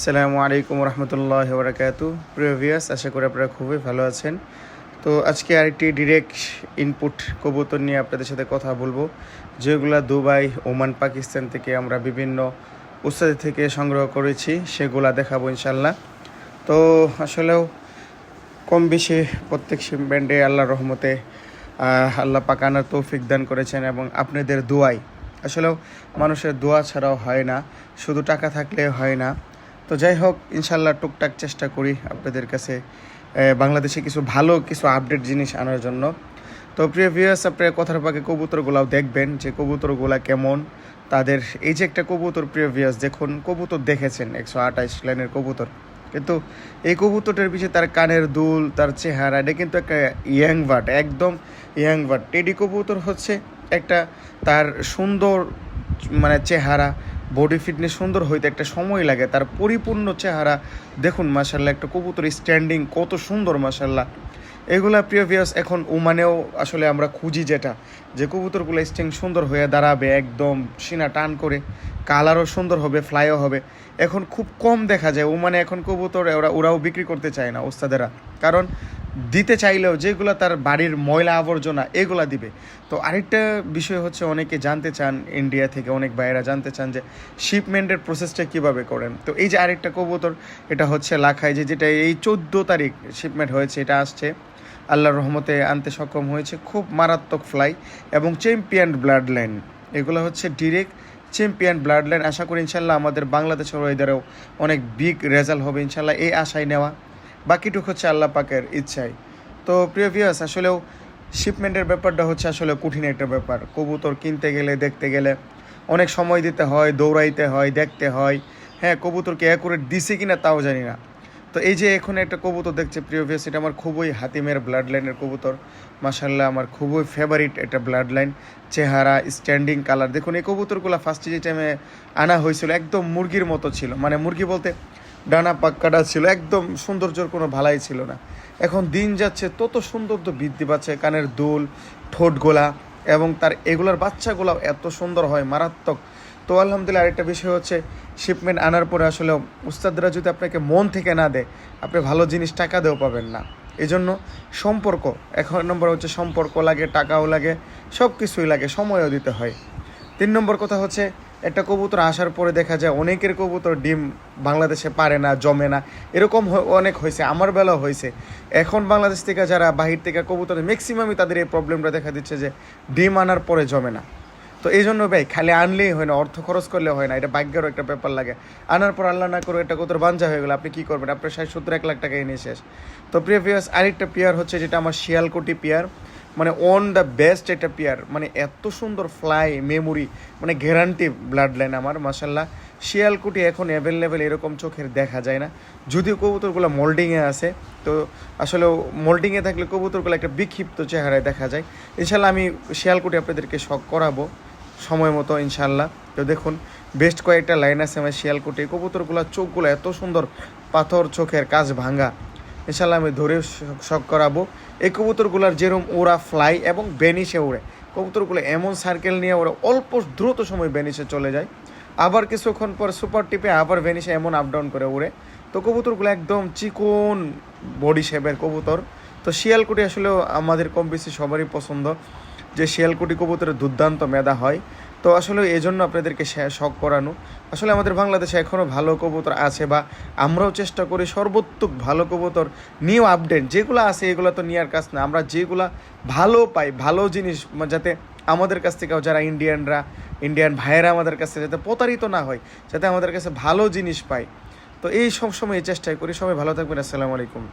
আসসালামু আলাইকুম রহমতুল্লাহ বরাকাতু প্রিয় ভিয়াস আশা করি আপনারা খুবই ভালো আছেন। তো আজকে আরেকটি ডিরেক্ট ইনপুট কবুতর নিয়ে আপনাদের সাথে কথা বলব, যেগুলো দুবাই, ওমান, পাকিস্তান থেকে আমরা বিভিন্ন উস্তাদের থেকে সংগ্রহ করেছি, সেগুলা দেখাবো ইনশাল্লাহ তো আসলেও কম বেশি প্রত্যেক ব্যান্ডে আল্লাহ রহমতে আল্লাহ পাকানার তৌফিক দান করেছেন এবং আপনাদের দোয়াই। আসলেও মানুষের দোয়া ছাড়াও হয় না, শুধু টাকা থাকলে হয় না। তো যাই হোক ইনশাল্লাহ টুকটাক চেষ্টা করি আপনাদের কাছে বাংলাদেশে কিছু ভালো কিছু আপডেট জিনিস আনার জন্য। তো প্রিয় ভিউয়ার্স আপনার কথার পাকে কবুতরগুলাও দেখবেন যে কবুতরগুলা কেমন, তাদের এই যে একটা কবুতর প্রিয় ভিউয়ার্স দেখুন, কবুতর দেখেছেন, একশো আঠাইশ লাইনের কবুতর। কিন্তু এই কবুতরটার পিছিয়ে তার কানের দুল, তার চেহারা, এটা কিন্তু একটা ইয়াং বাট একদম ইয়াং বাট টেডি কবুতর হচ্ছে একটা তার সুন্দর মানে চেহারা বডি ফিটনেস সুন্দর হইতে একটা সময় লাগে, তার পরিপূর্ণ চেহারা। দেখুন মাসাল্লাহ একটা কবুতর স্ট্যান্ডিং কত সুন্দর মাসাল্লাহ এগুলা প্রিয় ভিউয়ার্স এখন ওমানেও আসলে আমরা খুঁজি যেটা। যে কবুতরগুলো স্ট্যান্ডিং সুন্দর হয়ে দাঁড়াবে, একদম সিনা টান করে। কালারও সুন্দর হবে ফ্লাইও হবে। এখন খুব কম দেখা যায়, ওমানে এখন কবুতর ওরা, ওরাও বিক্রি করতে চায় না, ওস্তাদেরা। কারণ দিতে চাইলেও যেগুলো তার বাড়ির ময়লা আবর্জনা, এগুলা দিবে। তো আরেকটা বিষয় হচ্ছে অনেকে জানতে চান ইন্ডিয়া থেকে অনেক ভাইয়েরা জানতে চান যে শিপমেন্টের প্রসেসটা কীভাবে করেন। তো এই যে আরেকটা কবুতর, এটা হচ্ছে লাখায় যে যেটা এই চোদ্দ তারিখ শিপমেন্ট হয়েছে, এটা আসছে। আল্লাহর রহমতে আনতে সক্ষম হয়েছে, খুব মারাত্মক ফ্লাই এবং চ্যাম্পিয়ন ব্লাড লাইন এগুলো হচ্ছে ডিরেক্ট চ্যাম্পিয়ন ব্লাড লাইন আশা করি ইনশাল্লাহ আমাদের বাংলাদেশের ওয়েদারেও অনেক বিগ রেজাল্ট হবে, ইনশাল্লাহ এই আশায় নেওয়া। বাকিটুক হচ্ছে আল্লাহ পাকের ইচ্ছায় তো প্রিয় ভিউয়ার্স আসলেও শিপমেন্টের ব্যাপারটা হচ্ছে আসলে কঠিন একটা ব্যাপার। কবুতর কিনতে গেলে, দেখতে গেলে অনেক সময় দিতে হয়, দৌড়াইতে হয়, দেখতে হয়। হ্যাঁ কবুতরকে অ্যাকুরেট দিছে কি না তাও জানি না। তো এই যে এখন একটা কবুতর দেখছে প্রিয় ভিউয়ার্স এটা আমার খুবই হাতিমের ব্লাড লাইনের কবুতর। মাসাল্লাহ আমার খুবই ফেভারিট একটা ব্লাড লাইন চেহারা স্ট্যান্ডিং কালার দেখুন, এই কবুতরগুলো ফার্স্টে যে টাইমে আনা হয়েছিল, একদম মুরগির মতো ছিল। মানে মুরগি বলতে ডানা পাক্কাটা ছিল, একদম সৌন্দর্যর কোনো ভালাই ছিল না। এখন দিন যাচ্ছে, তত সৌন্দর্য বৃদ্ধি পাচ্ছে, কানের দুল ঠোঁটগোলা এবং তার এগুলার বাচ্চাগুলাও এত সুন্দর হয়, মারাত্মক। তো আলহামদুলিল্লাহ আরেকটা বিষয় হচ্ছে শিপমেন্ট আনার পরে আসলে উস্তাদরা যদি আপনাকে মন থেকে না দেয়, আপনি ভালো জিনিস টাকা দিয়েও পাবেন না। এই জন্য সম্পর্ক, এক নম্বর হচ্ছে সম্পর্ক লাগে, টাকাও লাগে সব কিছুই লাগে, সময়ও দিতে হয়। তিন নম্বর কথা হচ্ছে, একটা কবুতর আসার পরে দেখা যায় অনেকের কবুতর ডিম বাংলাদেশে পারে না, জমে না। এরকম অনেক হয়েছে, আমার বেলাও হয়েছে। এখন বাংলাদেশ থেকে যারা বাহির থেকে কবুতর ম্যাক্সিমামই তাদের এই প্রবলেমটা দেখা দিচ্ছে যে, ডিম আনার পরে জমে না। তো এই জন্য ভাই, খালি আনলেই হয় না, অর্থ খরচ করলে হয় না, এটা ভাগ্যেরও একটা ব্যাপার লাগে। আনার পর আল্লাহ না করে একটা কবুতর বাঞ্জা হয়ে গেলো, আপনি কী করবেন? আপনার ষাট সত্তর এক লাখ টাকা এনে শেষ। তো প্রিয় পিয়ার্স আরেকটা পেয়ার হচ্ছে যেটা আমার শিয়ালকুটি পেয়ার মানে অন দ্য বেস্ট একটা পেয়ার মানে এত সুন্দর ফ্লাই মেমোরি মানে গ্যারান্টি ব্লাড লাইন আমার মাসাল্লাহ শিয়ালকুটি এখন অ্যাভেলেবেল এরকম চোখের দেখা যায় না। যদিও কবুতরগুলো মোল্ডিংয়ে আছে, তো আসলে মোল্ডিংয়ে থাকলে কবুতরগুলো একটা বিক্ষিপ্ত চেহারায় দেখা যায়। ইনশাল্লাহ আমি শিয়ালকুটি আপনাদেরকে শখ করাবো, সময় মতো ইনশাল্লাহ তো দেখুন বেস্ট কয়েকটা লাইন আছে আমার শিয়ালকুটি। কবুতরগুলো চোখগুলো এত সুন্দর, পাথর চোখের কাজ ভাঙা ইনশাল্লাহ আমি ধরে শখ- করাবো। এই কবুতরগুলোর যেরকম ওরা ফ্লাই এবং বেনিশে উড়ে। কবুতরগুলো এমন সার্কেল নিয়ে ওরা অল্প দ্রুত সময় বেনিশে চলে যায়। আবার কিছুক্ষণ পর সুপার টিপে আবার ভেনিসে এমন আপ ডাউন করে উড়ে। তো কবুতরগুলো একদম চিকন বডি শেপের কবুতর। তো শিয়ালকুটি আসলে আমাদের কম বেশি সবারই পছন্দ। যে শিয়ালকুটি কবুতরের দুর্দান্ত মেধা হয়। তো আসলে এই জন্য আপনাদেরকে শখ করানো। আসলে আমাদের বাংলাদেশে এখনও ভালো কবুতর আছে বা আমরাও চেষ্টা করি সর্বোত্তক ভালো কবুতর নিউ আপডেট। যেগুলো আছে এগুলো তো নেওয়ার কাজ না। আমরা যেগুলা ভালো পাই, ভালো জিনিস যাতে আমাদের কাছ থেকেও যারা ইন্ডিয়ানরা, ইন্ডিয়ান ভাইয়েরা আমাদের কাছে যাতে প্রতারিত না হয়, যাতে আমাদের কাছে ভালো জিনিস পায়। তো এই সব সময় এই চেষ্টাই করি। সবাই ভালো থাকবেন। আসসালামু আলাইকুম।